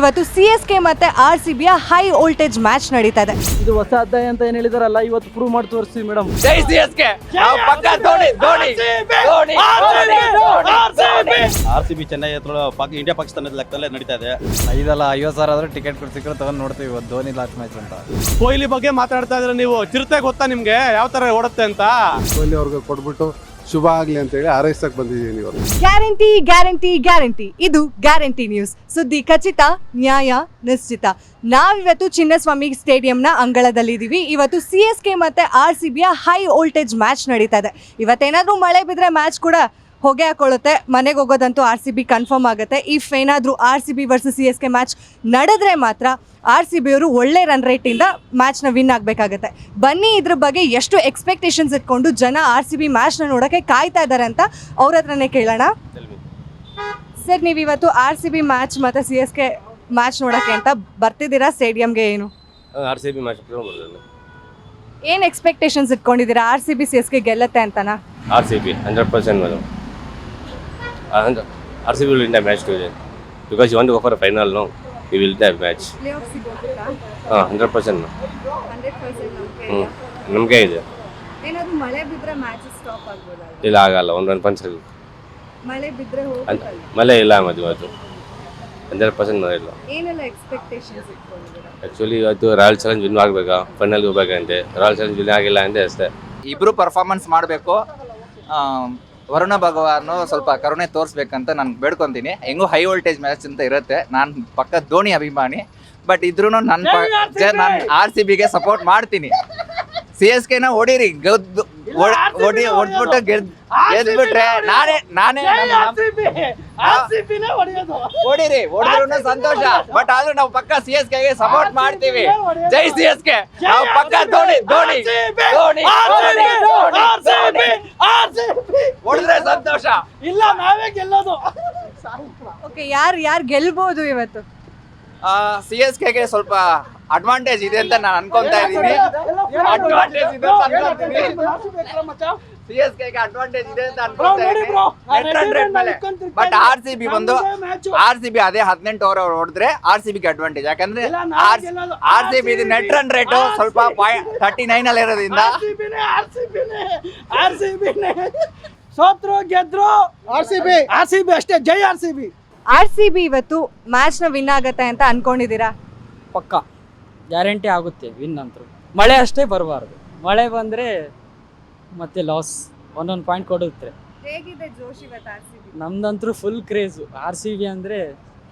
ಇವತ್ತು C S K ಮತ್ತೆ R C ಬಿಯ ಹೈ ವೋಲ್ಟೇಜ್ ಮ್ಯಾಚ್ ನಡೀತಾ ಇದೆ. ಇದು ಹೊಸ ಅಧ್ಯಾಯ ಅಂತ ಏನ್ ಹೇಳಿದಾರಲ್ಲ ಇವತ್ತು ಪ್ರೂವ್ ಮಾಡಿ ತೋರಿಸಿ ಮೇಡಮ್ ಜೈ C S K. R C B Chennai ಹತ್ರ ಪಾಕ್ ಇಂಡಿಯಾ ಪಾಕಿಸ್ತಾನದ ಲೆಕ್ಕದಲ್ಲೇ ನಡೀತಾ ಇದೆ. ಐದಲ್ಲ ಐವತ್ತು ಸಾವಿರ ಆದ್ರೆ ಟಿಕೆಟ್ ಸಿಕ್ಕರೆ ತಗೊಂಡ್ ನೋಡ್ತೀವಿ ಇವತ್ತು ಧೋನಿ ಲಾಸ್ಟ್ ಮ್ಯಾಚ್ ಅಂತ. ಕೊಹ್ಲಿ ಬಗ್ಗೆ ಮಾತಾಡ್ತಾ ಇದ್ರೆ ನೀವು ಚಿರತೆ ಗೊತ್ತಾ ನಿಮ್ಗೆ? ಯಾವ ತರ ಓಡುತ್ತೆ ಅಂತ? ಕೊಹ್ಲಿ ಅವ್ರಿಗೆ ಕೊಟ್ಬಿಟ್ಟು ಶುಭ ಆಗಲಿ ಅಂತ ಹೇಳಿ ಹಾರೈಸಕ್ ಬಂದಿದ್ದೀನಿ ಇವತ್ತು ಗ್ಯಾರಂಟಿ ಗ್ಯಾರಂಟಿ ಗ್ಯಾರಂಟಿ. ಇದು ಗ್ಯಾರಂಟಿ ನ್ಯೂಸ್. ಸುದ್ದಿ ಖಚಿತ, ನ್ಯಾಯ ನಿಶ್ಚಿತ. ನಾವಿವತ್ತು ಚಿನ್ನಸ್ವಾಮಿ ಸ್ಟೇಡಿಯಂನ ಅಂಗಳದಲ್ಲಿದ್ದೀವಿ. ಇವತ್ತು ಸಿ ಎಸ್ ಕೆ ಮತ್ತೆ ಆರ್ ಸಿ ಬಿಯ ಹೈ ವೋಲ್ಟೇಜ್ ಮ್ಯಾಚ್ ನಡೀತಾ ಇದೆ. ಇವತ್ತೇನಾದರೂ ಮಳೆ ಬಿದ್ದರೆ ಮ್ಯಾಚ್ ಕೂಡ ಹೊಗೆ ಹಾಕೊಳ್ಳುತ್ತೆ. ಮನೆಗೆ ಹೋಗೋದಂತೂ ಆರ್ ಸಿ ಬಿ ಕನ್ಫರ್ಮ್ ಆಗುತ್ತೆ. ಇಫ್ ಏನಾದರೂ R C B versus C S K match ನಡೆದ್ರೆ ಮಾತ್ರ ಆರ್ ಸಿ ಬಿ ಅವರು ಒಳ್ಳೆ ರನ್ ರೇಟಿಂದ ಮ್ಯಾಚ್ನ ವಿನ್ ಆಗಬೇಕಾಗತ್ತೆ. ಬನ್ನಿ ಇದ್ರ ಬಗ್ಗೆ ಎಷ್ಟು ಎಕ್ಸ್ಪೆಕ್ಟೇಷನ್ಸ್ ಇಟ್ಕೊಂಡು ಜನ ಆರ್ ಸಿ ಬಿ ಮ್ಯಾಚ್ನ ನೋಡೋಕ್ಕೆ ಕಾಯ್ತಾ ಇದ್ದಾರೆ ಅಂತ ಅವ್ರ ಹತ್ರನೇ ಕೇಳೋಣ. ಸರ್ ನೀವು ಇವತ್ತು ಆರ್ ಸಿ ಬಿ ಮ್ಯಾಚ್ ಮತ್ತು ಸಿ ಎಸ್ ಕೆ ಮ್ಯಾಚ್ ನೋಡೋಕ್ಕೆ ಅಂತ ಬರ್ತಿದ್ದೀರಾ? ಸ್ಟೇಡಿಯಂಗೆ ಏನು? ಆರ್ ಸಿ ಬಿ ಮ್ಯಾಚ್ ಏನು expectations ಇಟ್ಕೊಂಡಿದ್ದೀರಾ? R C B C S K ಗೆಲ್ಲತ್ತೆ ಅಂತನಾ? R C B hundred percent madam R C B will in the match today because you want go for final no you will the match ಹಾಂ hundred percent ಹ್ಞೂ ನಮಗೆ ಇದೆ. ಏನಾದರೂ ಮಳೆ ಬಿದ್ದರೆ match stop ಆಗ್ಬೋದಾ? ಇಲ್ಲ ಆಗಲ್ಲ. ಒಂದು ರನ್ ಪಂಚ್ ಮಳೆ ಬಿದ್ದರೆ ಮಳೆ ಇಲ್ಲ ಮದುವೆ ಅದು ಹಂಡ್ರೆಡ್ ಪರ್ಸೆಂಟ್ ಮಳೆ ಇಲ್ಲ. ಏನೆಲ್ಲ ಎಕ್ಸ್ಪೆಕ್ಟೇಷನ್ಸ್ ಇಟ್ಕೊಂಡಿದ್ದೀರಾ? ಆ್ಯಕ್ಚುಲಿ ಇವತ್ತು ರಾಯಲ್ ಚಾಲೆಂಜ್ ವಿನ್ ಆಗಬೇಕಾ? ಫೈನಲ್ಗೆ ಹೋಗ್ಬೇಕಂತೆ ರಾಯಲ್ ಚಾಲೆಂಜ್ ವಿನ್ ಆಗಿಲ್ಲ ಅಂತ ಅಷ್ಟೇ. ಇಬ್ರು ಪರ್ಫಾರ್ಮೆನ್ಸ್ ಮಾಡಬೇಕು. ವರುಣ ಭಗವಾನು ಸ್ವಲ್ಪ ಕರುಣೆ ತೋರಿಸ್ಬೇಕಂತ ನಾನು ಬೇಡ್ಕೊಂತೀನಿ. ಹೆಂಗೂ ಹೈ ವೋಲ್ಟೇಜ್ ಮ್ಯಾಚ್ ಅಂತ ಇರುತ್ತೆ. ನಾನು ಪಕ್ಕ ಧೋನಿ ಅಭಿಮಾನಿ. ಬಟ್ ಇದ್ರೂ ನನ್ನ ನಾನು ಆರ್ ಸಿ ಬಿಗೆ ಸಪೋರ್ಟ್ ಮಾಡ್ತೀನಿ. ಸಿ ಎಸ್ ಕೆನ ಹೊಡೀರಿ ಗೆದ್ದು ಹೊಡ್- ಹೊಡಿ ಹೊಡ್ಬಿಟ್ಟು ಗೆದ್ ಗೆದ್ಬಿಟ್ರೆ ನಾನೇ ನಾನೇ ಹೊಡೀರಿ ಹೊಡೆದ್ರು ಸಂತೋಷ ಬಟ್ ಆದ್ರೂ ನಾವು ಪಕ್ಕ ಸಿ ಎಸ್ ಕೆಗೆ ಸಪೋರ್ಟ್ ಮಾಡ್ತೀವಿ ಜೈ ಸಿ ಎಸ್ ಕೆ ನಾವು ಪಕ್ಕ ಧೋನಿ ಧೋನಿ ಧೋನಿ ಧೋನಿ, ಧೋನಿ, ಧೋನಿ. ಹೊಡೆದ್ರೆ ಸಂತೋಷ ಇಲ್ಲ ನಾವೇ ಗೆಲ್ಲೋದು ಓಕೆ ಯಾರು ಯಾರು ಗೆಲ್ಬೋದು ಇವತ್ತು ಸಿ ಎಸ್ ಕೆಗೆ ಸ್ವಲ್ಪ ಅಡ್ವಾಂಟೇಜ್ ಇದೆ ಅಂತ ನಾನು ಅನ್ಕೊಂತಾ ಇದ್ದೀನಿ ಅಡ್ವಾಂಟೇಜ್ ಇದೆ ಅಂತ ಅನ್ಕೊಂತೀನಿ ಸಿ ಎಸ್ ಕೆಗೆ ಅಡ್ವಾಂಟೇಜ್ ಇದೆ ಅಂತ ಅನ್ಕೊಂತಾ ಇದ್ದೀನಿ ಬಟ್ ಆರ್ ಸಿ ಬಿ ಬಂದು ಆರ್ ಸಿ ಬಿ ಅದೇ ಹದಿನೆಂಟು ಓವರ್ ಹೊಡೆದ್ರೆ ಆರ್ ಸಿ ಬಿಗೆ ಅಡ್ವಾಂಟೇಜ್ ಯಾಕಂದ್ರೆ R C B net run rate ಸ್ವಲ್ಪ ತರ್ಟಿ ನೈನ್ ಅಲ್ಲಿ ಇರೋದ್ರಿಂದ ಆರ್ ಸಿ ಬಿ ಸೋತ್ರು ಗೆದ್ರು R C B R C B ಅಷ್ಟೇ ಜೈ R C B R C B ಇವತ್ತು ಮ್ಯಾಚ್ನ ವಿನ್ ಆಗತ್ತೆ ಅಂತ ಅನ್ಕೊಂಡಿದ್ದೀರಾ ಪಕ್ಕ ಗ್ಯಾರಂಟಿ ಆಗುತ್ತೆ ವಿನ್ ಅಂತೂ. ಮಳೆ ಅಷ್ಟೇ ಬರಬಾರ್ದು. ಮಳೆ ಬಂದರೆ ಮತ್ತೆ ಲಾಸ್ ಒಂದೊಂದು ಪಾಯಿಂಟ್ ಕೊಡುತ್ತೆ. ಹೇಗಿದೆ ಜೋಶ್ ಇವತ್ತು R C B ನಮ್ದಂತೂ full craze R C B ಅಂದರೆ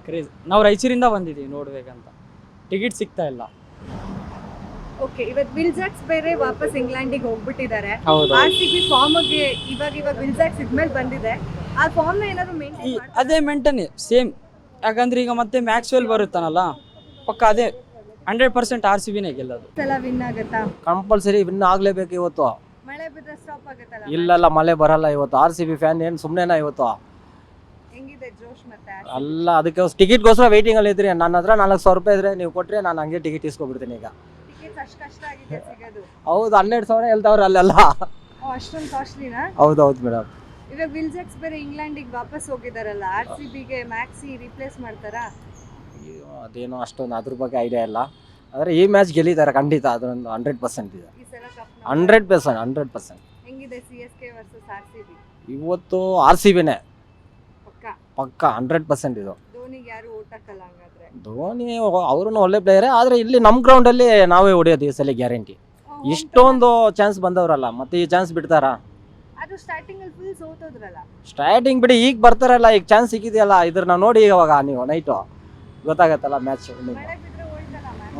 ಕ್ರೇಜ್ ನಾವು ರಾಯಚೂರಿಂದ ಬಂದಿದ್ದೀವಿ ನೋಡ್ಬೇಕಂತ ಟಿಕೆಟ್ ಸಿಗ್ತಾ ಇಲ್ಲ. ಓಕೆ ಇವತ್ತು ವಿಲ್ಜಾಕ್ಸ್ ಬೇರೆ ವಾಪಸ್ ಇಂಗ್ಲೆಂಡಿಗೆ ಹೋಗ್ಬಿಟ್ಟಿದ್ದಾರೆ. ಹೌದು. ಆರ್ ಸಿ ಬಿ ಫಾರ್ಮ್ಗೆ ಇವಾಗ ಇವಾಗ ವಿಲ್ಜಾಕ್ಸ್ ಇದ್ಮೇಲೆ ಬಂದಿದೆ. ಆ ಫಾರ್ಮ್ನ ಏನಾದ್ರು ಈ ಮೇಂಟೈನ್ ಅದೇ ಮೆಂಟನೆ ಸೇಮ್ ಯಾಕಂದ್ರೆ ಈಗ ಮತ್ತೆ ಮ್ಯಾಕ್ಸ್ವೆಲ್ ಬರುತ್ತಾನಲ್ಲ? ಪಕ್ಕ ಅದೇ ಹಂಡ್ರೆಡ್ ಪರ್ಸೆಂಟ್ ಆರ್ ಸಿ ಬಿನೇ ಗೆಲ್ಲೋದು. ಸಲ ವಿನ್ ಆಗುತ್ತಾ? ಕಂಪಲ್ಸರಿ ವಿನ್ ಆಗ್ಲೇಬೇಕು ಇವತ್ತು. ಮಳೆ ಬಿದ್ರೆ ಸ್ಟಾಪ್ ಆಗತ್ತಲ್ಲ? ಇಲ್ಲಲ್ಲ ಮಳೆ ಬರಲ್ಲ ಇವತ್ತು. ಆರ್ ಸಿ ಬಿ ಫ್ಯಾನ್ ಏನು ಸುಮ್ಮನೆನಾ ಇವತ್ತು? ಹೆಂಗಿದೆ ಜೋಶ್ ಮತ್ತೆ ಅಲ್ಲ ಅದಕ್ಕೆ ಟಿಕೆಟ್ಗೋಸ್ಕರ ವೇಟಿಂಗ್ ಅಲ್ಲಿ ಇದ್ರಿ. ನನ್ನ ಹತ್ರ ನಾಲ್ಕು ಸಾವಿರ ರೂಪಾಯಿ ಇದ್ರೆ ನೀವು ಕೊಟ್ರೆ ನಾನು ಹಂಗೆ ಟಿಕೆಟ್ ಇಸ್ಕೊಬಿಡ್ತೀನಿ ಈಗ. ಟಿಕೆಟ್ಸ್ ಅಷ್ಟು ಕಷ್ಟ ಆಗಿದೆ ಸಿಗೋದು. ಹೌದು ಹನ್ನೆರಡು ಸಾವಿರ ಹೇಳ್ತಾವ್ರೆ ಅಲ್ಲೆಲ್ಲ. ಅಷ್ಟೊಂದು ಕಾಸ್ಟ್ಲಿನಾ ಹೌದು ಹೌದು ಮೇಡಮ್ ಇವಾಗ ವಿಲ್ಜೆಕ್ಸ್ ಬೇರೆ ಇಂಗ್ಲೆಂಡಿಗೆ ವಾಪಸ್ ಹೋಗಿದಾರಲ್ಲ ಆರ್ ಸಿ ಬಿಗೆ ಮ್ಯಾಕ್ಸಿ ರಿಪ್ಲೇಸ್ ಮಾಡ್ತಾರಾ? ಅದೇನೋ ಅಷ್ಟೊಂದು ಅದ್ರ ಬಗ್ಗೆ ಐಡಿಯಾ ಇಲ್ಲ. ಆದರೆ ಈ ಮ್ಯಾಚ್ ಗೆಲ್ಲಿದ್ದಾರೆ ಖಂಡಿತ ಅದೊಂದು ಹಂಡ್ರೆಡ್ ಪರ್ಸೆಂಟ್ ಇದೆ. ಈ ಸಲ cup hundred percent hundred percent ಹೆಂಗಿದೆ C S K versus R C B ಇವತ್ತು ಆರ್ ಸಿ ಬಿನೇ ಪಕ್ಕ. ಪಕ್ಕ ಹಂಡ್ರೆಡ್ ಪರ್ಸೆಂಟ್ ಇದು. ಧೋನಿಗೆ ಯಾರು ಓಟ್ ಹಾಕಲ್ಲ ಹಂಗಾದ್ರೆ? ಧೋನಿ ಅವರು ಒಳ್ಳೆ ಪ್ಲೇಯರೇ ಆದರೆ ಇಲ್ಲಿ ನಮ್ಮ ಗ್ರೌಂಡಲ್ಲಿ ನಾವೇ ಹೊಡೆಯೋದು ಈ ಸಲ ಗ್ಯಾರಂಟಿ ಇಷ್ಟೊಂದು ಚಾನ್ಸ್ ಬಂದವರಲ್ಲ ಮತ್ತೆ ಈ ಚಾನ್ಸ್ ಬಿಡ್ತಾರಾ? ಅದು ಸ್ಟಾರ್ಟಿಂಗ್ ಅಲ್ಲಿ ಫುಲ್ ಸೋತೋದ್ರಲ್ಲ. ಸ್ಟಾರ್ಟಿಂಗ್ ಬಿಡಿ ಈಗ ಬರ್ತಾರಲ್ಲ ಈಗ ಚಾನ್ಸ್ ಸಿಕ್ಕಿದೆಯಲ್ಲ ಇದ್ರನ್ನ ನೋಡಿ ಇವಾಗ ನೀವು ನೈಟು ಗೊತ್ತಾಗತ್ತಲ್ಲ ಮ್ಯಾಚ್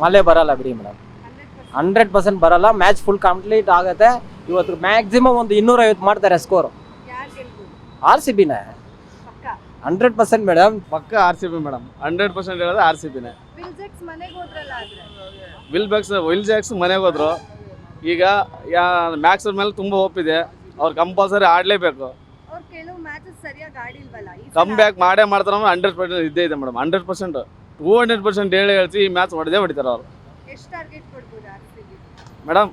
ಮಳೆ ಬರಲ್ಲ ಬಿಡಿ ಮೇಡಮ್ ಹಂಡ್ರೆಡ್ ಪರ್ಸೆಂಟ್. ಬರಲ್ಲ ಮ್ಯಾಚ್ ಫುಲ್ ಕಂಪ್ಲೀಟ್ ಆಗುತ್ತೆ. ಇವತ್ತು ಮ್ಯಾಕ್ಸಿಮಮ್ ಒಂದು ಇನ್ನೂರೈವತ್ತು ಮಾಡ್ತಾರೆ ಸ್ಕೋರ್ ಆರ್ ಸಿ ಬಿನೇ ಪಕ್ಕ. ಹಂಡ್ರೆಡ್ ಪರ್ಸೆಂಟ್ ಮೇಡಮ್ ಪಕ್ಕ R C B madam hundred percent ಹೇಳೋದು ಆರ್ ಸಿ ಬಿನೇ ವಿಲ್ ಬ್ಯಾಕ್ಸ್ ವಿಲ್ ಜಾಕ್ಸ್ ಮನೆಗೆ ಹೋದ್ರು. ಈಗ ಯಾ ಮ್ಯಾಕ್ಸ್ ಮೇಲೆ ತುಂಬ ಒಪ್ಪಿದೆ ಅವ್ರು ಕಂಪಲ್ಸರಿ ಆಡಲೇಬೇಕು. ಕಮ್ ಬ್ಯಾಕ್ ಮಾಡೇ ಮಾಡ್ತಾರೆ ಹಂಡ್ರೆಡ್ ಪರ್ಸೆಂಟ್ ಇದ್ದೇ ಇದೆ madam hundred percent two hundred percent ಹೇಳಿ ಹೇಳ್ತಿ ಈ ಮ್ಯಾಚ್ ಹೊಡೆದೇ ಹೊಡಿತಾರೆ ಅವರು. ಮೇಡಮ್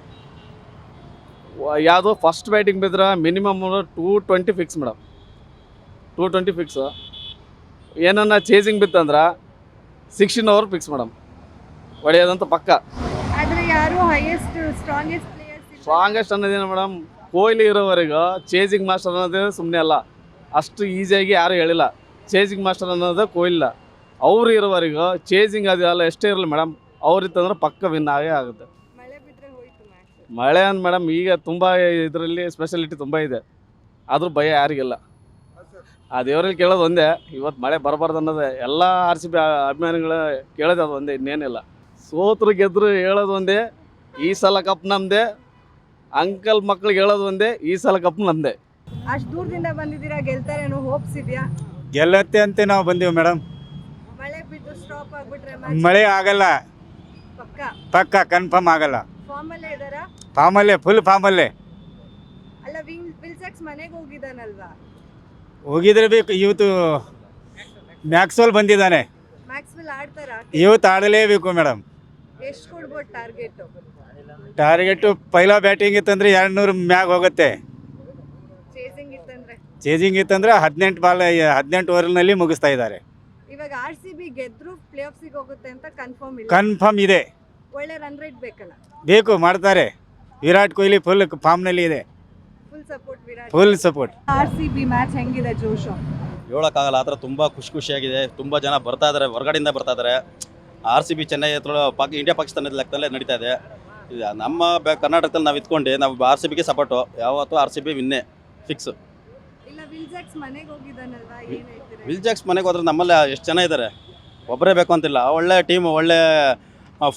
ಯಾವುದು ಫಸ್ಟ್ ಬ್ಯಾಟಿಂಗ್ ಬಿದ್ರೆ minimum two twenty fix madam two twenty fix ಏನನ್ನ ಚೇಸಿಂಗ್ ಬಿತ್ತಂದ್ರೆ ಸಿಕ್ಸ್ಟೀನ್ ಓವರ್ ಫಿಕ್ಸ್ ಮೇಡಮ್ ಹೊಡೆಯೋದಂತ ಪಕ್ಕ. ಸ್ಟ್ರಾಂಗೆಸ್ಟ್ ಅನ್ನೋದೇನು ಮೇಡಮ್ ಕೊಹ್ಲಿ ಇರೋವರೆಗೂ ಚೇಸಿಂಗ್ ಮಾಸ್ಟರ್ ಅನ್ನೋದೇ ಸುಮ್ಮನೆ ಅಲ್ಲ. ಅಷ್ಟು ಈಸಿಯಾಗಿ ಯಾರು ಹೇಳಿಲ್ಲ. ಚೇಸಿಂಗ್ ಮಾಸ್ಟರ್ ಅನ್ನೋದು ಕೋಯಿಲ್ಲ ಅವ್ರು ಇರೋವರೆಗೂ ಚೇಸಿಂಗ್ ಅದೆಲ್ಲ ಎಷ್ಟೇ ಇರಲಿ ಮೇಡಮ್ ಅವ್ರಿತ್ತಂದ್ರೆ ಪಕ್ಕ ವಿನ್ ಆಗೇ ಆಗುತ್ತೆ. ಮಳೆ ಅಂದ್ ಮೇಡಮ್ ಈಗ ತುಂಬ ಇದರಲ್ಲಿ ಸ್ಪೆಷಾಲಿಟಿ ತುಂಬ ಇದೆ. ಆದರೂ ಭಯ ಯಾರಿಗಿಲ್ಲ. ಆ ದೇವರಲ್ಲಿ ಕೇಳೋದು ಒಂದೇ ಇವತ್ತು ಮಳೆ ಬರಬಾರ್ದು ಅನ್ನೋದೇ. ಎಲ್ಲ ಆರ್ ಸಿ ಬಿ ಅಭಿಮಾನಿಗಳು ಕೇಳೋದು ಅದು ಒಂದೇ ಇನ್ನೇನಿಲ್ಲ. ಸೋತ್ರ ಗೆದ್ರು ಹೇಳೋದು ಒಂದೇ ಈ ಸಲ ಕಪ್ ನಮ್ಮದೇ ಅಂಕಲ್ ಮಕ್ಳಿಗೆ ಹೇಳೋದು ಒಂದೇ ಈ ಸಲ ಕಪ್ ನಮ್ಮದೇ ಅಷ್ಟು ದೂರದಿಂದ ಬಂದಿದ್ದೀರಾ? ಗೆಲ್ತಾರೇನೋ ಹೋಪ್ಸ್ ಇದೆಯಾ? ಗೆಲ್ಲತ್ತೆ ಅಂತ ನಾವು ಬಂದೀವಿ ಮೇಡಮ್ ಮಳೆ ಬಿದ್ದು ಸ್ಟಾಪ್ ಆಗ್ಬಿಟ್ರೆ ಮಳೆ ಆಗಲ್ಲ. ಪಕ್ಕ? ಪಕ್ಕ ಕನ್ಫರ್ಮ್ ಆಗಲ್ಲ. ಫಾರ್ಮಲ್ಲೇ ಇದಾರಾ ಫಾರ್ಮಲ್ಲೇ ಫುಲ್ ಫಾರ್ಮಲ್ಲೇ ಅಲ್ಲ. ವಿಂಗ್ ವಿಲ್ಸೆಕ್ಸ್ ಮನೆಗೆ ಹೋಗಿದ್ದಾನಲ್ವಾ? ಹೋಗಿದ್ರೆ ಬೇಕು ಇವತ್ತು ಮ್ಯಾಕ್ಸ್ವೆಲ್ ಬಂದಿದ್ದಾನೆ. ಮ್ಯಾಕ್ಸ್ವೆಲ್ ಆಡ್ತಾರಾ? ಇವತ್ತು ಆಡಲೇಬೇಕು ಮೇಡಮ್ ಎಷ್ಟು ಕೊಡ್ಬೋದು ಟಾರ್ಗೆಟ್ ಟಾರ್ಗೆಟು ಪೈಲಾ ಬ್ಯಾಟಿಂಗ್ ಇತ್ತಂದ್ರೆ ಎರಡು ನೂರು ಮ್ಯಾಗ್ ಹೋಗುತ್ತೆ. ಚೇಜಿಂಗ್ ಇತ್ತಂದ್ರೆ ಹದಿನೆಂಟು ಬಾಲ್ ಹದಿನೆಂಟು ಓವರ್ನಲ್ಲಿ ಮುಗಿಸ್ತಾ ಇದ್ದಾರೆ. ಇವಾಗ ಆರ್ ಸಿ ಬಿ ಗೆದ್ರು ಪ್ಲೇ ಆಫ್ಸಿಗೆ ಹೋಗುತ್ತೆ ಅಂತ ಕನ್ಫರ್ಮ್ ಇಲ್ಲ. ಕನ್ಫರ್ಮ್ ಇದೆ. ಒಳ್ಳೆ ರನ್ ರೇಟ್ ಬೇಕಲ್ಲ. ಬೇಕು ಮಾಡ್ತಾರೆ. ವಿರಾಟ್ ಕೊಹ್ಲಿ ಫುಲ್ ಫಾರ್ಮ್ನಲ್ಲಿ ಇದೆ. Full support Virat full support R C B match ಹೆಂಗಿದೆ ಜೋಶು? ಹೇಳೋಕ್ಕಾಗಲ್ಲ ಆ ಥರ ತುಂಬ ಖುಷಿ ಖುಷಿಯಾಗಿದೆ. ತುಂಬ ಜನ ಬರ್ತಾ ಇದ್ದಾರೆ ಹೊರಗಡೆಯಿಂದ ಬರ್ತಾ ಇದ್ದಾರೆ ಆರ್ ಸಿ ಬಿ ಚೆನ್ನೈ ಹತ್ರ ಪಾಕ್ ಇಂಡಿಯಾ ಪಾಕಿಸ್ತಾನದ ಲೆಕ್ಕದಲ್ಲೇ ನಡೀತಾ ಇದೆ. ಇದು ನಮ್ಮ ಬೆ- ಕರ್ನಾಟಕದಲ್ಲಿ ನಾವು ಇದ್ಕೊಂಡು ನಾವು ಆರ್ ಸಿ ಬಿಗೆ ಸಪೋರ್ಟು ಯಾವತ್ತೂ ಆರ್ ಸಿ ಬಿ ವಿನ್ನೇ ಫಿಕ್ಸ್ ಇಲ್ಲ ವಿಲ್ಸೆಕ್ಸ್ ಮನೆಗೆ ಹೋಗಿದ್ದಾನಲ್ವಾ? ಏನ್ ಹೇಳ್ತೀರಾ? ವಿಲ್ಜಾಕ್ಸ್ ಮನೆಗೆ ಹೋದ್ರೆ ನಮ್ಮಲ್ಲಿ ಎಷ್ಟು ಜನ ಇದ್ದಾರೆ ಒಬ್ಬರೇ ಬೇಕು ಅಂತಿಲ್ಲ. ಒಳ್ಳೆ ಟೀಮ್ ಒಳ್ಳೆ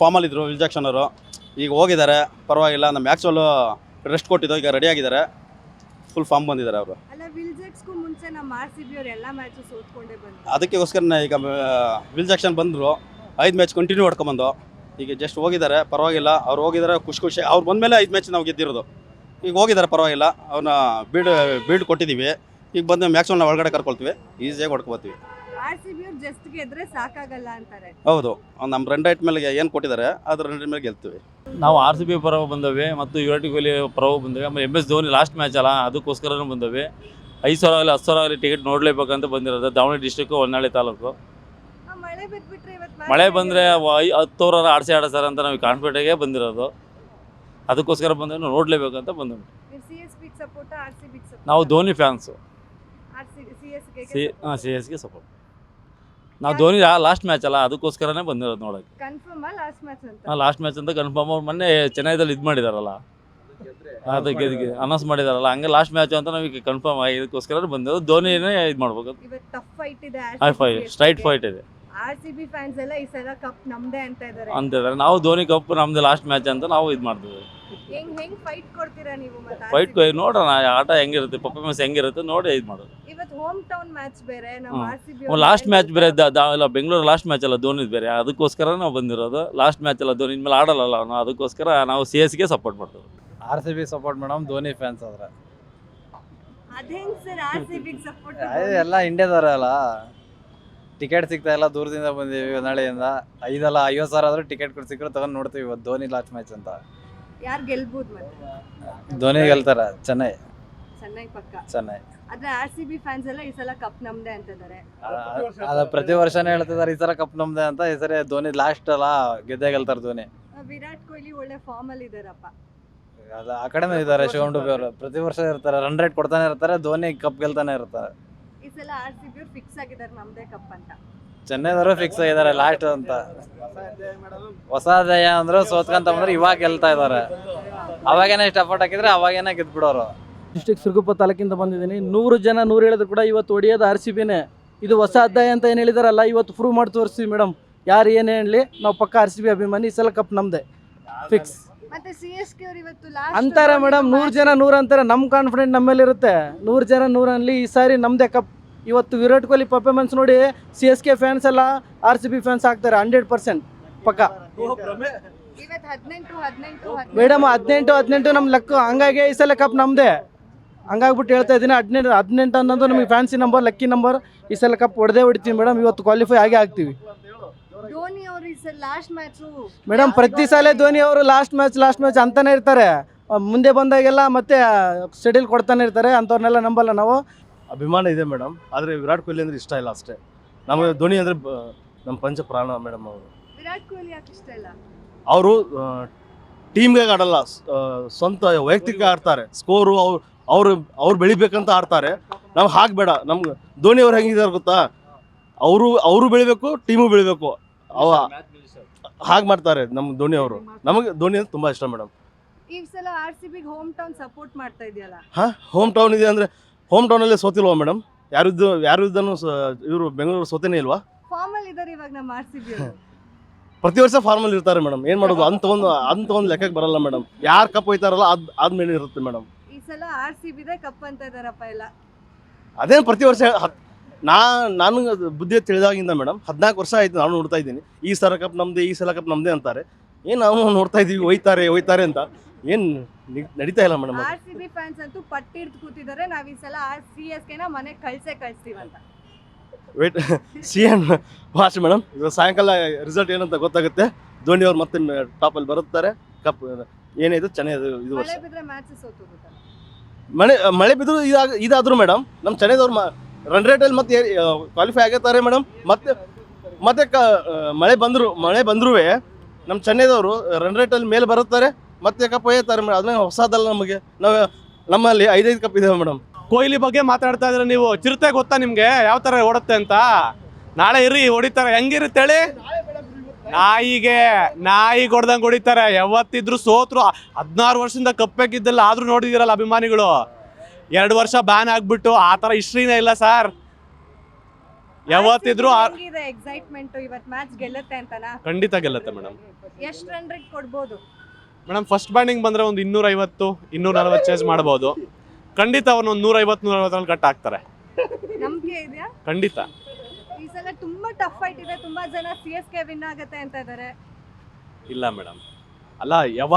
ಫಾರ್ಮಲ್ಲಿದ್ದರು ವಿಲ್ಜಾಕ್ಷನ್ ಅವರು ಈಗ ಹೋಗಿದ್ದಾರೆ. ಪರವಾಗಿಲ್ಲ ನಮ್ಮ ಮ್ಯಾಕ್ಸ್ವಲ್ಲು ರೆಸ್ಟ್ ಕೊಟ್ಟಿದ್ದು. ಈಗ ರೆಡಿ ಆಗಿದ್ದಾರೆ. ಫುಲ್ ಫಾರ್ಮ್ ಬಂದಿದ್ದಾರೆ ಅವರು. ಅಲ್ಲ ಮುಂಚೆ ನಮ್ಮ ಆರ್ ಸಿ ಬಿ ಅವ್ರು ಎಲ್ಲ ಮ್ಯಾಚು ಸೋತ್ಕೊಂಡೇ ಬಂದ್ರು. ಅದಕ್ಕೋಸ್ಕರ ಈಗ ವಿಲ್ಜಾಕ್ಷನ್ ಬಂದರು. ಐದು ಮ್ಯಾಚ್ ಕಂಟಿನ್ಯೂ ಹೊಡ್ಕೊಂಬಂದು. ಈಗ ಜಸ್ಟ್ ಹೋಗಿದ್ದಾರೆ. ಪರವಾಗಿಲ್ಲ. ಅವ್ರು ಹೋಗಿದ್ದಾರೆ ಖುಷಿ ಖುಷಿ. ಅವ್ರು ಬಂದಮೇಲೆ ಐದು ಮ್ಯಾಚ್ ನಾವು ಗೆದ್ದಿರೋದು. ಈಗ ಹೋಗಿದ್ದಾರೆ ಪರವಾಗಿಲ್ಲ. ಅವ್ರನ್ನ ಬೀಡ್ ಬೀಡ್ ಕೊಟ್ಟಿದ್ದೀವಿ. ಈಗ ಬಂದು ಮ್ಯಾಕ್ಸಿಮಮ್ ನಾವು ಒಳಗಡೆ ಕರ್ಕೊಳ್ತೀವಿ. ಈಸಿಯಾಗಿ ಹೊಡ್ಕೊಬತ್ತೀವಿ ಆರ್ ಸಿ ಬಿ ಅವ್ರು ಜಸ್ಟ್ ಗೆದ್ರೆ ಸಾಕಾಗಲ್ಲ ಅಂತಾರೆ. ಹೌದು. ನಮ್ಮ ರನ್ ರೇಟ್ ಮೇಲೆ ಏನು ಕೊಟ್ಟಿದ್ದಾರೆ ಅದ್ರ ರನ್ ರೈಟ್ ಮೇಲೆ ಗೆಲ್ತೀವಿ. ನಾವು ಆರ್ ಸಿ ಬಿ ಪರ ಬಂದವೆ ಮತ್ತು ವಿರಾಟ್ ಕೊಹ್ಲಿ ಪರ ಬಂದವೆ ಆಮೇಲೆ M S Dhoni last match ಅಲ್ಲ ಅದಕ್ಕೋಸ್ಕರನೂ ಬಂದವೆ. ಐದು ಸಾವಿರ ಆಗಲಿ ಹತ್ತು ಸಾವಿರ ಆಗಲಿ ಟಿಕೆಟ್ ನೋಡಲೇಬೇಕಂತ ಬಂದಿರೋದು ದಾವಣಗೆರೆ ಡಿಸ್ಟಿಕ್ಕು ಹೊನ್ನಾಳಿ ತಾಲೂಕು. ಮಳೆ ಬಂದರೆ ಇವತ್ತು ಮಳೆ ಬಂದರೆ ಹತ್ತು ಓವರ್ ಆಡಿಸಿ ಆಡಿಸ್ತಾರೆ ಅಂತ ನಾವು ಕಾನ್ಫಿಡೆಂಟಾಗೆ ಬಂದಿರೋದು. ಅದಕ್ಕೋಸ್ಕರ ಬಂದ ನೋಡಲೇಬೇಕಂತ ಬಂದ್ವಿ ನೀವು ಸಿ ಸಪೋರ್ಟ್ ಆರ್ ಸಪೋರ್ಟ್ ನಾವು ಧೋನಿ ಫ್ಯಾನ್ಸು ಸಿ ಹಾಂ ಸಿ ಎಸ್ಗೆ ಸಪೋರ್ಟ್ ನಾವು ಧೋನಿ ಲಾಸ್ಟ್ ಮ್ಯಾಚ್ ಅಲ್ಲ ಅದಕ್ಕೋಸ್ಕರನೇ ಬಂದಿರೋದು ನೋಡೋಕ್ಕೆ. ಕನ್ಫರ್ಮ್ ಲಾಸ್ಟ್ ಮ್ಯಾಚ್ ಅಂತ? ಹಾಂ ಲಾಸ್ಟ್ ಮ್ಯಾಚ್ ಅಂತ ಕನ್ಫರ್ಮ್ ಅವ್ರು ಮೊನ್ನೆ ಚೆನ್ನೈದಲ್ಲಿ ಇದು ಮಾಡಿದಾರಲ್ಲ. ಅದಕ್ಕೆ ಇದಕ್ಕೆ ಅನೌನ್ಸ್ ಮಾಡಿದಾರಲ್ಲ ಹಂಗೆ ಲಾಸ್ಟ್ ಮ್ಯಾಚ್ ಅಂತ ನಾವು ಕನ್ಫರ್ಮ್ ಆಗಿ ಇದಕ್ಕೋಸ್ಕರ ಬಂದಿರೋದು. ಧೋನಿನೇ ಇದು ಮಾಡ್ಬೇಕು ಟಫ್ ಫೈಟ್ ಇದೆ ಸ್ಟ್ರೈಟ್ ಫೈಟ್ ಇದೆ. ಆರ್ ಸಿ ಬಿ ಫ್ಯಾನ್ಸ್ ಎಲ್ಲ ಈ ಸಲ ಕಪ್ ನಮ್ದೇ ಅಂತ ಇದಾರೆ. ಅಂತಿದ್ದಾರೆ ನಾವು ಧೋನಿ ಕಪ್ ನಮ್ದು ಲಾಸ್ಟ್ ಮ್ಯಾಚ್ ಅಂತ ನಾವು ಇದು ಮಾಡ್ತೀವಿ. ಹೆಂಗ್ ಹೆಂಗ್ ಫೈಟ್ ಕೊಡ್ತೀರಾ ನೀವು ಮತ್ತೆ ಫೈಟ್ ನೋಡೋಣ ಆಟ ಹೆಂಗಿರುತ್ತೆ ಪರ್ಫಾರ್ಮೆನ್ಸ್ ಹೆಂಗಿರುತ್ತೆ ನೋಡಿ ಇದು ಮಾಡೋದು. ಇವತ್ತು ಹೋಮ್ ಟೌನ್ ಮ್ಯಾಚ್ ಬೇರೆ ನಮ್ಮ ಹ್ಮ್. R C B last match ಬೇರೆ ದ- ದ- ಇಲ್ಲ ಬೆಂಗಳೂರು ಲಾಸ್ಟ್ ಮ್ಯಾಚ್ ಅಲ್ಲ ಧೋನಿದು ಬೇರೆ. ಅದಕ್ಕೋಸ್ಕರ ನಾವು ಬಂದಿರೋದು. ಲಾಸ್ಟ್ ಮ್ಯಾಚ್ ಅಲ್ಲ ಧೋನಿ ಇನ್ಮೇಲೆ ಆಡಲ್ಲ ಅವನು. ಅದಕ್ಕೋಸ್ಕರ ನಾವು ಸಿ ಎಸ್ಗೆ ಸಪೋರ್ಟ್ ಮಾಡ್ತೀವಿ. R C B support madam Dhoni fans ಆದ್ರೆ. ಅದೇನ್ sir R C big support ಎಲ್ಲ ಇಂಡಿಯಾದವರೇ ಅಲ್ಲ? ಟಿಕೆಟ್ ಸಿಗ್ತಾ ಇಲ್ಲ ದೂರದಿಂದ ಬಂದೀವಿ ಹೊನ್ನಾಳಿಯಿಂದ ಐದಲ್ಲ ಐವತ್ತು ಸಾವಿರ ಆದರೂ ಟಿಕೆಟ್ ಕೊಟ್ಟು ಸಿಕ್ಕರೆ ತಗೊಂಡು ನೋಡ್ತೀವಿ ಇವತ್ತು ಧೋನಿ ಲಾಸ್ಟ್ ಮ್ಯಾಚ್ ಅಂತ. ಯಾರು ಗೆಲ್ಬೋದು ಮತ್ತೆ? ಧೋನಿ ಗೆಲ್ತಾರ ಚೆನ್ನೈ. ಚೆನ್ನೈ ಪಕ್ಕ. ಚೆನ್ನೈ. ಆದ್ರೆ ಆರ್ ಸಿ ಬಿ ಫ್ಯಾನ್ಸ್ ಎಲ್ಲ ಈ ಸಲ ಕಪ್ ನಮ್ದೇ ಅಂತಿದ್ದಾರೆ ಅದ ಪ್ರತಿ ವರ್ಷನೇ ಹೇಳ್ತಿದ್ದಾರೆ ಈ ಸಲ ಕಪ್ ನಮ್ದೆ ಅಂತ. ಈ ಸರಿ ಧೋನಿ ಲಾಸ್ಟ್ ಅಲ್ಲ ಗೆದ್ದೇ ಗೆಲ್ತಾರೆ ಧೋನಿ. ವಿರಾಟ್ ಕೊಹ್ಲಿ ಒಳ್ಳೆ ಫಾರ್ಮ್ ಅಲ್ಲಿ ಇದಾರಪ್ಪ. ಅದು ಆ ಕಡೆನೂ ಇದ್ದಾರೆ ಶಿವಂಡು ಡುಬಿ ಅವರು. ಪ್ರತಿ ವರ್ಷ ಇರ್ತಾರೆ ರನ್ ರೇಟ್ ಕೊಡ್ತಾನೆ ಇರ್ತಾರೆ ಧೋನಿ ಕಪ್ ಗೆಲ್ತಾನೆ ಇರ್ತಾರೆ. ಸಲ ಆರ್ ಸಿ ಬಿ ಫಿಕ್ಸ್ ಆಗಿದ್ದಾರೆ ನಮ್ದೇ ಕಪ್ ಅಂತ. ಚೆನ್ನೈದವರು ಫಿಕ್ಸ್ ಆಗಿದ್ದಾರೆ ಲಾಸ್ಟ್ ಅಂತ. ಹೊಸ ದಯ ಅಂದ್ರೆ ಸೋತ್ಕಂತ ಬಂದ್ರೆ ಇವಾಗ ಗೆಲ್ತಾ ಇದಾರೆ ಅವಾಗೇನೆ ಇಷ್ಟ ಎಫರ್ಟ್ ಹಾಕಿದ್ರೆ ಅವಾಗೇನೆ ಗೆದ್ಬಿಡೋರು. ಡಿಸ್ಟಿಕ್ ಸುರ್ಗುಪ್ಪ ತಾಲೂಕಿಂದ ಬಂದಿದ್ದೀನಿ. ನೂರು ಜನ ನೂರು ಹೇಳಿದ್ರು ಕೂಡ ಇವತ್ತು ಹೊಡಿಯೋದು ಆರ್ ಸಿ ಬಿನೇ ಇದು ಹೊಸ ಅಧ್ಯಾಯ ಅಂತ ಏನು ಹೇಳಿದಾರಲ್ಲ ಇವತ್ತು ಪ್ರೂವ್ ಮಾಡಿ ತೋರಿಸ್ತೀವಿ ಮೇಡಮ್ ಯಾರು ಏನೇ ಹೇಳಲಿ ನಾವು ಪಕ್ಕ ಆರ್ ಸಿ ಬಿ ಅಭಿಮಾನಿ ಈ ಸಲ ಕಪ್ ನಮ್ದೆ. ಫಿಕ್ಸ್ ಅಂತಾರೆ ಮೇಡಮ್ ನೂರು ಜನ ನೂರು ಅಂತಾರೆ. ನಮ್ಮ ಕಾನ್ಫಿಡೆಂಟ್ ನಮ್ಮಲ್ಲಿರುತ್ತೆ ನೂರು ಜನ ನೂರು ಅನ್ಲಿ ಈ ಸಾರಿ ನಮ್ಮದೇ ಕಪ್ ಇವತ್ತು ವಿರಾಟ್ ಕೊಹ್ಲಿ ಪರ್ಫಾರ್ಮೆನ್ಸ್ ನೋಡಿ ಸಿ ಎಸ್ ಕೆ ಫ್ಯಾನ್ಸ್ ಎಲ್ಲ ಆರ್ ಸಿ ಬಿ ಫ್ಯಾನ್ಸ್ ಆಗ್ತಾರೆ ಹಂಡ್ರೆಡ್ ಪರ್ಸೆಂಟ್ ಪಕ್ಕ. ಮೇಡಮ್ ಹದಿನೆಂಟು ಹದಿನೆಂಟು ನಮ್ಮ ಲೆಕ್ಕ ಹಂಗಾಗಿ ಈ ಸಲ ಕಪ್ ನಮ್ಮದೇ ಹಂಗಾಗ್ಬಿಟ್ಟು ಹೇಳ್ತಾ ಇದ್ದೀನಿ ಹದಿನೆಂಟು ಹದಿನೆಂಟು ಅನ್ನೋದು ನಮಗೆ ಫ್ಯಾನ್ಸಿ ನಂಬರ್ ಲಕ್ಕಿ ನಂಬರ್ ಈ ಸಲ ಕಪ್ ಹೊಡೆದೇ ಹೊಡಿತೀವಿ ಮೇಡಮ್ ಇವತ್ತು ಕ್ವಾಲಿಫೈ ಆಗೇ ಆಗ್ತೀವಿ. ಮೇಡಮ್ ಪ್ರತಿ ಸಲ ಧೋನಿ ಅವರು ಲಾಸ್ಟ್ ಮ್ಯಾಚ್ ಲಾಸ್ಟ್ ಮ್ಯಾಚ್ ಅಂತಾನೆ ಇರ್ತಾರೆ. ಮುಂದೆ ಬಂದಾಗೆಲ್ಲ ಮತ್ತೆ ಶೆಡ್ಯೂಲ್ ಕೊಡ್ತಾನೆ ಇರ್ತಾರೆ ಅಂಥವ್ರನ್ನೆಲ್ಲ ನಂಬಲ್ಲ ನಾವು. ಅಭಿಮಾನ ಇದೆ ಮೇಡಮ್ ಆದರೆ ವಿರಾಟ್ ಕೊಹ್ಲಿ ಅಂದರೆ ಇಷ್ಟ ಇಲ್ಲ ಅಷ್ಟೇ. ನಮಗೆ ಧೋನಿ ಅಂದರೆ ನಮ್ಮ ಪಂಚ ಪ್ರಾಣ ಮೇಡಮ್ ಅವರು. ವಿರಾಟ್ ಕೊಹ್ಲಿ ಯಾಕೆ ಇಷ್ಟ ಇಲ್ಲ? ಅವರು ಟೀಮ್ಗೆ ಆಡಲ್ಲ ಸ್ವಂತ ವೈಯಕ್ತಿಕ ಆಡ್ತಾರೆ. ಸ್ಕೋರು ಅವ್ರು ಅವ್ರು ಅವ್ರು ಬೆಳಿಬೇಕಂತ ಆಡ್ತಾರೆ. ನಾವು ಹಾಗಬೇಡ ನಮ್ಗೆ ಧೋನಿ ಅವ್ರು ಹೆಂಗಿದ್ದಾರೆ ಗೊತ್ತಾ? ಅವರು ಅವರು ಬೆಳಿಬೇಕು ಟೀಮು ಬೆಳಿಬೇಕು. ಅವ ಹಾಗೆ ಮಾಡ್ತಾರೆ ನಮ್ಮ ಧೋನಿ ಅವರು. ನಮಗೆ ಧೋನಿ ಅಂದ್ರೆ ತುಂಬ ಇಷ್ಟ ಮೇಡಮ್. ಈ ಸಲ R C home town support ಮಾಡ್ತಾ ಇದೆಯಲ್ಲ? ಹಾ? ಹೋಮ್ ಟೌನ್ ಇದೆ ಅಂದರೆ ಹೋಮ್ ಟೌನಲ್ಲಿ ಸೋತಿಲ್ವಾ ಮೇಡಮ್ ಯಾರಿದ್ದು ಯಾರಿದ್ದನ್ನು ಇವರು ಬೆಂಗಳೂರು ಸೋತೇನೆ ಇಲ್ವಾ? ಫಾರ್ಮ್ ಅಲ್ಲಿ ಇದಾರೆ ಇವಾಗ ನಮ್ಮ ಆರ್ ಸಿ ಬಿ ಪ್ರತಿ ವರ್ಷ ಫಾರ್ಮಲ್ಲಿ ಇರ್ತಾರೆ ಮೇಡಮ್ ಏನು ಮಾಡೋದು? ಅಂತ ಒಂದು ಅಂತ ಒಂದು ಲೆಕ್ಕಕ್ಕೆ ಬರಲ್ಲ ಮೇಡಮ್ ಯಾರು ಕಪ್ ಹೋಯ್ತಾರಲ್ಲ ಅದು ಆದ್ಮೇಲೆ ಇರುತ್ತೆ ಮೇಡಮ್ ಈ ಸಲ ಆರ್ ಸಿ ಬಿದೆ ಕಪ್ ಅಂತ ಇದಾರಪ್ಪ ಎಲ್ಲ. ಅದೇನು ಪ್ರತಿ ವರ್ಷ ಹತ್ ನಾ ನಾನು ಬುದ್ಧಿ ತಿಳಿದಾಗಿಂದ ಮೇಡಮ್ ಹದಿನಾಲ್ಕು ವರ್ಷ ಆಯ್ತು ನಾನು ನೋಡ್ತಾ ಇದ್ದೀನಿ. ಈ ಸಲ ಕಪ್ ನಮ್ದೇ ಈ ಸಲ ಕಪ್ ನಮ್ದೇ ಅಂತಾರೆ. ಏನು ನಾವು ನೋಡ್ತಾ ಇದ್ದೀವಿ ಹೋಯ್ತಾರೆ ಹೋಯ್ತಾರೆ ಅಂತ. ಏನು ನಡೀತಾ ಇಲ್ಲ madam R C B fans ಅಂತೂ ಪಟ್ಟಿಡ್ದು ಕೂತಿದ್ದಾರೆ. ನಾವ್ ಈ ಸಲ ಆರ್ ಸಿ ಎಸ್ ಕೆನ ಮನೆ ಕಳ್ಸೇ ಕಳ್ಸ್ತೀವಂತ wait C N watch madam. ಇವತ್ತು ಸಾಯಂಕಾಲ ರಿಸಲ್ಟ್ ಏನಂತ ಗೊತ್ತಾಗುತ್ತೆ. ಧೋನಿ ಅವ್ರು ಮತ್ತೆ ಟಾಪಲ್ಲಿ ಬರುತ್ತಾರೆ. ಕಪ್ ಏನಿದು? ಚೆನ್ನಾಗಿ ಇದು ವರ್ಷ. ಮಳೆ ಬಿದ್ರೆ ಮಳೆ ಮಳೆ ಬಿದ್ರು ಇದಾಗ ಇದಾದ್ರು ಮೇಡಮ್. ನಮ್ಮ ಚೆನ್ನೈದವ್ರು ರನ್ ರೇಟಲ್ಲಿ ಮತ್ತೆ ಕ್ವಾಲಿಫೈ ಆಗತ್ತಾರೆ ಮೇಡಮ್. ಮತ್ತೆ ಮತ್ತೆ ಕ ಮಳೆ ಬಂದರು ಮಳೆ ಬಂದ್ರೂ ನಮ್ಮ ಚೆನ್ನೈದವರು ರನ್ ರೇಟಲ್ಲಿ ಮೇಲೆ ಬರುತ್ತಾರೆ. ಮತ್ತೆ ಕಪ್ ಒಯ್ಯುತ್ತಾರೆ ಮೇಡಮ್. ಅದನ್ನ ಹೊಸದಲ್ಲ ನಮಗೆ. ನಾವು ನಮ್ಮಲ್ಲಿ ಐದೈದು ಕಪ್ ಇದಾವೆ ಮೇಡಮ್. ಕೊಹ್ಲಿ ಬಗ್ಗೆ ಮಾತಾಡ್ತಾ ಇದ್ರೆ ನೀವು ಚಿರತೆ ಗೊತ್ತಾ ನಿಮ್ಗೆ? ಯಾವ ತರ ಓಡುತ್ತೆ ಅಂತ? ನಾಳೆ ಇರಿ ಹೊಡಿತಾರೆ. ಹೆಂಗಿರುತ್ತೆ ಹೇಳಿ? ನಾಯಿಗೆ ನಾಯಿ ಹೊಡ್ದಂಗೆ ಹೊಡಿತಾರೆ. ಯಾವತ್ತಿದ್ರು ಸೋತ್ರು ಹದಿನಾರು ವರ್ಷದಿಂದ ಕಪ್ಪೆಗಿದ್ದಲ್ಲ ಆದ್ರೂ ನೋಡಿದಿರಲ್ಲ ಅಭಿಮಾನಿಗಳು. ಎರಡು ವರ್ಷ ಬ್ಯಾನ್ ಆಗ್ಬಿಟ್ಟು ಆ ತರ ಹಿಸ್ಟ್ರಿನೇ ಇಲ್ಲ ಸರ್ ಯಾವತ್ತಿದ್ರು ಎಕ್ಸೈಟ್ಮೆಂಟ್ ಇವತ್ತು ಮ್ಯಾಚ್ ಗೆಲ್ಲುತ್ತೆ ಅಂತನಾ? ಖಂಡಿತ ಗೆಲ್ಲತ್ತೆ ಮೇಡಮ್ ಎಷ್ಟು ರನ್ ರೇಟ್ ಕೊಡ್ಬೋದು? ಮೇಡಮ್ ಫಸ್ಟ್ ಬ್ಯಾಂಡಿಂಗ್ ಬಂದ್ರೆ ಒಂದು ಇನ್ನೂರ ಐವತ್ತು ಇನ್ನೂರ ನಲವತ್ತು ಚೇಸ್ ಮಾಡ್ಬೋದು. ಖಂಡಿತ ಅವ್ನು ಒಂದು ನೂರ ಐವತ್ತು ನೂರ ಐವತ್ತರಲ್ಲಿ ಕಟ್ ಆಗ್ತಾರೆ ನಂಬಿಕೆ ಇದೆಯಾ? ಖಂಡಿತ. ಈ ಸಲ ತುಂಬಾ ಟಫ್ ಫೈಟ್ ಇದೆ ತುಂಬಾ ಜನ ಸಿ ಎಸ್ ಕೆ ವಿನ್ ಆಗತ್ತೆ ಅಂತ ಇದ್ದಾರೆ ಇಲ್ಲ ಮೇಡಮ್. ಅಲ್ಲ ಯಾವ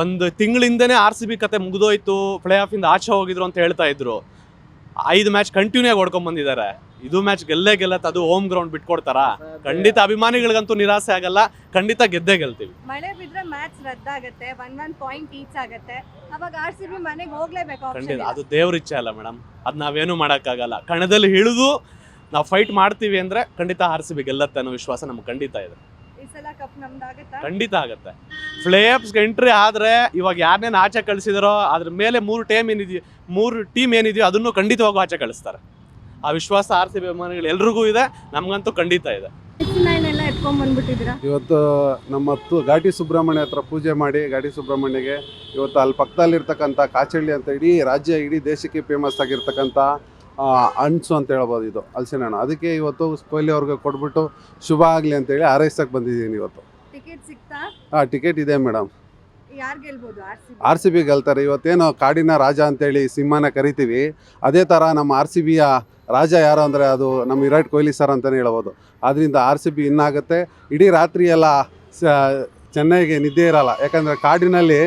ಒಂದು ತಿಂಗಳಿಂದನೇ ಆರ್ ಸಿ ಬಿ ಕತೆ ಮುಗಿದೋಯ್ತು ಪ್ಲೇ ಆಫ್ ಇಂದ ಆಚೆ ಹೋಗಿದ್ರು ಅಂತ ಹೇಳ್ತಾ ಇದ್ರು. ಐದು ಮ್ಯಾಚ್ ಕಂಟಿನ್ಯೂ ಆಗಿ ಹೊಡ್ಕೊಂಡ್ ಬಂದಿದ್ದಾರೆ. ಇದು ಮ್ಯಾಚ್ ಗೆಲ್ಲೇ ಗೆಲ್ಲತ್ತೆ ಅದು ಹೋಮ್ ಗ್ರೌಂಡ್ ಬಿಟ್ಕೊಡ್ತಾರ? ಖಂಡಿತ ಅಭಿಮಾನಿಗಳಿಗಂತೂ ನಿರಾಸೆ ಆಗಲ್ಲ ಖಂಡಿತ ಗೆದ್ದೇ ಗೆಲ್ತೀವಿ. ಮಳೆ ಬಿದ್ರೆ ಮ್ಯಾಚ್ ರದ್ದಾಗತ್ತೆ ಒನ್ ಒನ್ ಪಾಯಿಂಟ್ ಈಚ್ ಆಗುತ್ತೆ. ಅವಾಗ ಆರ್ ಸಿ ಬಿ ಮನೆಗೆ ಹೋಗ್ಲೇಬೇಕು ಖಂಡಿತ ಅದು ದೇವ್ರ ಇಚ್ಛೆ ಅಲ್ಲ ಮೇಡಮ್ ಅದು ನಾವೇನು ಮಾಡೋಕ್ಕಾಗಲ್ಲ. ಕಣದಲ್ಲಿ ಹಿಡಿದು ನಾವು ಫೈಟ್ ಮಾಡ್ತೀವಿ ಅಂದ್ರೆ ಖಂಡಿತ ಆರ್ ಸಿ ಬಿ ಗೆಲ್ಲತ್ತೆ ಅನ್ನೋ ವಿಶ್ವಾಸ ನಮ್ಗೆ ಖಂಡಿತ ಇದೆ. ಈ ಸಲ ಕಪ್ ನಮ್ದಾಗತ್ತಾ ಖಂಡಿತ ಆಗತ್ತೆ. ಪ್ಲೇ ಆಫ್ಸ್ಗೆ ಎಂಟ್ರಿ ಆದ್ರೆ ಇವಾಗ ಯಾರನ್ನೇನು ಆಚೆ ಕಳಿಸಿದಾರೋ ಅದ್ರ ಮೇಲೆ ಮೂರು ಟೀಮ್ ಏನಿದೆಯೋ ಮೂರು ಟೀಮ್ ಏನಿದೆಯೋ ಅದನ್ನು ಖಂಡಿತವಾಗೂ ಆಚೆ ಕಳಿಸ್ತಾರೆ. ಆ ವಿಶ್ವಾಸ ಆರ್ ಸಿ ಬಿ ಅಭಿಮಾನಿಗಳು ಎಲ್ರಿಗೂ ಇದೆ. ನಮ್ಗಂತೂ ಖಂಡಿತ ಇದೆ. ಇವತ್ತು ನಮ್ಮ ತು ಘಾಟಿ ಸುಬ್ರಹ್ಮಣ್ಯ ಹತ್ರ ಪೂಜೆ ಮಾಡಿ ಘಾಟಿ ಸುಬ್ರಹ್ಮಣ್ಯಗೆ ಇವತ್ತು ಅಲ್ಲಿ ಪಕ್ಕದಲ್ಲಿರ್ತಕ್ಕಂಥ ಕಾಚಳ್ಳಿ ಅಂತ ಇಡೀ ರಾಜ್ಯ ಇಡೀ ದೇಶಕ್ಕೆ ಫೇಮಸ್ ಆಗಿರ್ತಕ್ಕಂಥ ಅನ್ಸು ಹಣ್ಸು ಅಂತ ಹೇಳ್ಬೋದು ಇದು ಹಲಸಿನ ಹಣ್ಣು. ಅದಕ್ಕೆ ಇವತ್ತು ಕೊಹ್ಲಿ ಅವ್ರಿಗೆ ಕೊಟ್ಬಿಟ್ಟು ಶುಭ ಆಗಲಿ ಅಂತೇಳಿ ಹಾರೈಸಕ್ಕೆ ಬಂದಿದ್ದೀನಿ ಇವತ್ತು. ಹಾಂ ಟಿಕೆಟ್ ಇದೆ ಮೇಡಮ್. ಯಾರ್ ಗೆಲ್ಬೋದು R C R C B ಗೆಲ್ತಾರೆ. ಇವತ್ತೇನು ಕಾಡಿನ ರಾಜ ಅಂತೇಳಿ ಸಿಂಹನ ಕರಿತೀವಿ. ಅದೇ ಥರ ನಮ್ಮ ಆರ್ ಸಿ ಬಿಯ ರಾಜ ಯಾರು ಅಂದರೆ ಅದು ನಮ್ಮ ವಿರಾಟ್ ಕೊಹ್ಲಿ ಸರ್ ಅಂತಲೇ ಹೇಳ್ಬೋದು. ಆದ್ದರಿಂದ ಆರ್ ಸಿ ಬಿ ಇನ್ನಾಗುತ್ತೆ. ಇಡೀ ರಾತ್ರಿ ಎಲ್ಲ ಸ ಚೆನ್ನೈಗೆ ನಿದ್ದೆ ಇರಲ್ಲ. ಯಾಕಂದರೆ ಕಾಡಿನಲ್ಲಿ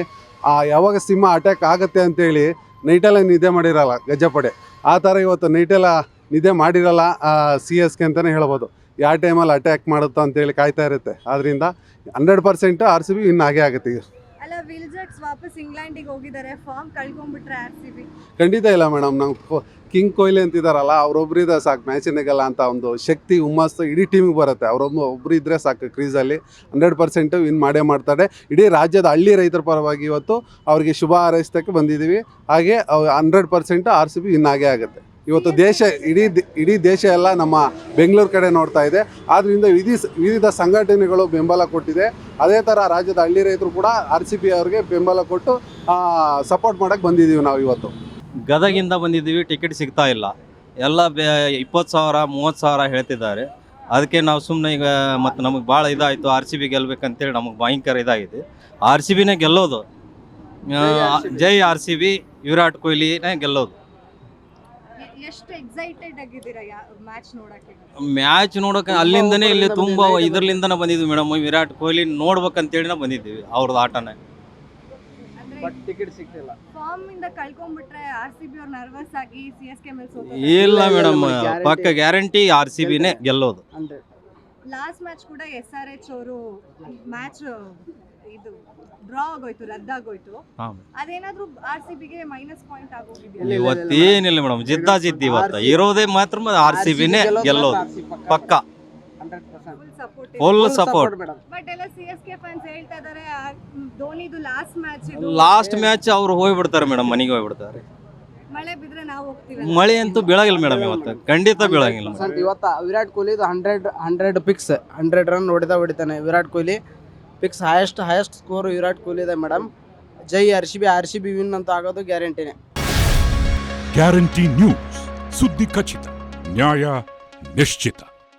ಆ ಯಾವಾಗ ಸಿಂಹ ಅಟ್ಯಾಕ್ ಆಗುತ್ತೆ ಅಂತೇಳಿ ನೈಟೆಲ್ಲ ನಿದ್ದೆ ಮಾಡಿರಲ್ಲ ಗಜಪಡೆ. ಆ ಥರ ಇವತ್ತು ನೈಟೆಲ್ಲ ನಿದ್ದೆ ಮಾಡಿರಲ್ಲ ಸಿ ಎಸ್ ಕೆ ಅಂತಲೇ ಹೇಳ್ಬೋದು. ಯಾವ ಟೈಮಲ್ಲಿ ಅಟ್ಯಾಕ್ ಮಾಡುತ್ತೋ ಅಂತೇಳಿ ಕಾಯ್ತಾ ಇರುತ್ತೆ. ಆದ್ದರಿಂದ hundred percent R C B ಇನ್ನು ಆಗೇ ಆಗುತ್ತೆ ಈಗ. ಅಲ್ಲ ವಾಪಸ್ ಇಂಗ್ಲೆಂಡಿಗೆ ಹೋಗಿದ್ದಾರೆ. ಫಾರ್ಮ್ ಕಳ್ಕೊಂಡ್ಬಿಟ್ರೆ ಆರ್ ಸಿ ಬಿ. ಖಂಡಿತ ಇಲ್ಲ ಮೇಡಮ್ ನಾವು ಕಿಂಗ್ ಕೊಹ್ಲಿ ಅಂತಿದಾರಲ್ಲ ಅವ್ರೊಬ್ರಿದ್ರೆ ಸಾಕು ಮ್ಯಾಚಿನಾಗಲ್ಲ ಅಂತ ಒಂದು ಶಕ್ತಿ, ಹುಮ್ಮಸ್ಸು ಇಡೀ ಟೀಮಿಗೆ ಬರುತ್ತೆ. ಅವರೊಬ್ಬ ಒಬ್ರು ಇದ್ದರೆ ಸಾಕು ಕ್ರೀಸಲ್ಲಿ ಹಂಡ್ರೆಡ್ ಪರ್ಸೆಂಟ್ ವಿನ್ ಮಾಡೇ ಮಾಡ್ತಾರೆ. ಇಡೀ ರಾಜ್ಯದ ಹಳ್ಳಿ ರೈತರ ಪರವಾಗಿ ಇವತ್ತು ಅವ್ರಿಗೆ ಶುಭ ಹಾರೈಸೋಕ್ಕೆ ಬಂದಿದ್ದೀವಿ ಹಾಗೆ hundred percent R C B win ಆಗೇ ಆಗುತ್ತೆ. ಇವತ್ತು ದೇಶ, ಇಡೀ ಇಡೀ ದೇಶ ಎಲ್ಲ ನಮ್ಮ ಬೆಂಗಳೂರು ಕಡೆ ನೋಡ್ತಾ ಇದೆ. ಆದ್ದರಿಂದ ವಿಧಿ, ವಿವಿಧ ಸಂಘಟನೆಗಳು ಬೆಂಬಲ ಕೊಟ್ಟಿದೆ. ಅದೇ ಥರ ರಾಜ್ಯದ ಹಳ್ಳಿ ರೈತರು ಕೂಡ ಆರ್ ಸಿ ಬಿ ಅವ್ರಿಗೆ ಬೆಂಬಲ ಕೊಟ್ಟು ಸಪೋರ್ಟ್ ಮಾಡೋಕ್ಕೆ ಬಂದಿದ್ದೀವಿ ನಾವು ಇವತ್ತು. ಗದಗಿಂದ ಬಂದಿದ್ದೀವಿ ಟಿಕೆಟ್ ಸಿಗ್ತಾ ಇಲ್ಲ. ಎಲ್ಲ ಬೇ ಇಪ್ಪತ್ತು ಸಾವಿರ ಮೂವತ್ತು ಸಾವಿರ ಹೇಳ್ತಿದ್ದಾರೆ. ಅದಕ್ಕೆ ನಾವು ಸುಮ್ಮನೆ ಈಗ ಮತ್ತು ನಮಗೆ ಭಾಳ ಇದಾಯಿತು ಆರ್ ಸಿ ಬಿ ಗೆಲ್ಬೇಕಂತೇಳಿ ನಮಗೆ ಭಯಂಕರ ಇದಾಗಿದೆ. ಆರ್ ಸಿ ಬಿನೇ ಗೆಲ್ಲೋದು. ಜೈ ಆರ್ ಸಿ ಬಿ ವಿರಾಟ್ ಕೊಹ್ಲಿನೇ ಗೆಲ್ಲೋದು. ಎಷ್ಟು ಎಕ್ಸೈಟೆಡ್ ಆಗಿದ್ದೀರಾ ಮ್ಯಾಚ್ ನೋಡಕ್ಕೆ? ಮ್ಯಾಚ್ ನೋಡೋಕೆ ಅಲ್ಲಿಂದನೇ ಇಲ್ಲಿ ತುಂಬ ಇದರ್ಲಿಂದನೇ ಬಂದಿದ್ವಿ ಮೇಡಮ್. ವಿರಾಟ್ ಕೊಹ್ಲಿ ನೋಡ್ಬೇಕಂತೇಳಿನೇ ಬಂದಿದ್ದೀವಿ ಅವ್ರದ್ದು ಆಟನೇ. ಅಂದ್ರೆ ಟಿಕೆಟ್ ಸಿಗ್ತಿಲ್ಲ ಫಾರ್ಮ್ ಇಂದ ಕಳ್ಕೊಂಡ್ಬಿಟ್ರೆ ಆರ್ ಸಿ ಬಿ ಅವ್ರು ನರ್ವಸ್ ಆಗಿ ಸಿ ಎಸ್ ಕೆ ಮೇಲೆ ಸೋತ ಇಲ್ಲ ಮೇಡಮ್ ಪಕ್ಕ ಗ್ಯಾರಂಟಿ ಆರ್ ಸಿ ಬಿನೇ ಗೆಲ್ಲೋದು ಲಾಸ್ಟ್ ಮ್ಯಾಚ್ ಕೂಡ ಎಸ್ ಆರ್ ಎಚ್ ಅವರು ಮ್ಯಾಚ್ ಇದು ಡ್ರಾ ಆಗೋಯ್ತು ರದ್ದಾಗೋಯ್ತು ಅದೇನಾದ್ರೂ ಆರ್ ಸಿ ಬಿಗೆ ಮೈನಸ್ ಪಾಯಿಂಟ್ ಆಗೋಗಿದೆಯಾ ಇವತ್ತೇನಿಲ್ಲ ಮೇಡಮ್ ಜಿದ್ದಾ ಜಿದ್ದಿ ಇವತ್ತು ಇರೋದೇ ಮಾತ್ರ ಆರ್ ಸಿ ಬಿನೇ ಗೆಲ್ಲೋದು ಪಕ್ಕ full support full support but ಎಲ್ಲ ಸಿ ಫ್ಯಾನ್ಸ್ ಹೇಳ್ತಾ ಇದಾರೆ ಆ, ಧೋನಿದು ಲಾಸ್ಟ್ ಮ್ಯಾಚ್ ಲಾಸ್ಟ್ ಮ್ಯಾಚ್ ಅವ್ರು ಹೋಗ್ಬಿಡ್ತಾರೆ ಮೇಡಮ್ ಮನೆಗೆ ಹೋಗ್ಬಿಡ್ತಾರೆ. ಮಳೆ ಬಿದ್ರೆ ನಾವು ಹೋಗ್ತೀವಿ ಮಳೆ ಅಂತೂ ಬೀಳಾಗಿಲ್ಲ ಮೇಡಮ್ ಇವತ್ತು. ಖಂಡಿತ ಬೀಳಾಗಿಲ್ಲ ಇವತ್ತು Virat Kohli hundred hundred fix hundred run ಹೊಡಿತಾ ಹೊಡಿತಾನೆ Virat Kohli. Fix highest highest score Virat Kohli ಇದೆ ಮೇಡಮ್ ಜೈ R C B R C B win ಅಂತ ಆಗೋದು ಗ್ಯಾರಂಟಿನೇ ಗ್ಯಾರಂಟಿ ನ್ಯೂಸ್ ಸುದ್ದಿ ಖಚಿತ ನ್ಯಾಯ ನಿಶ್ಚಿತ.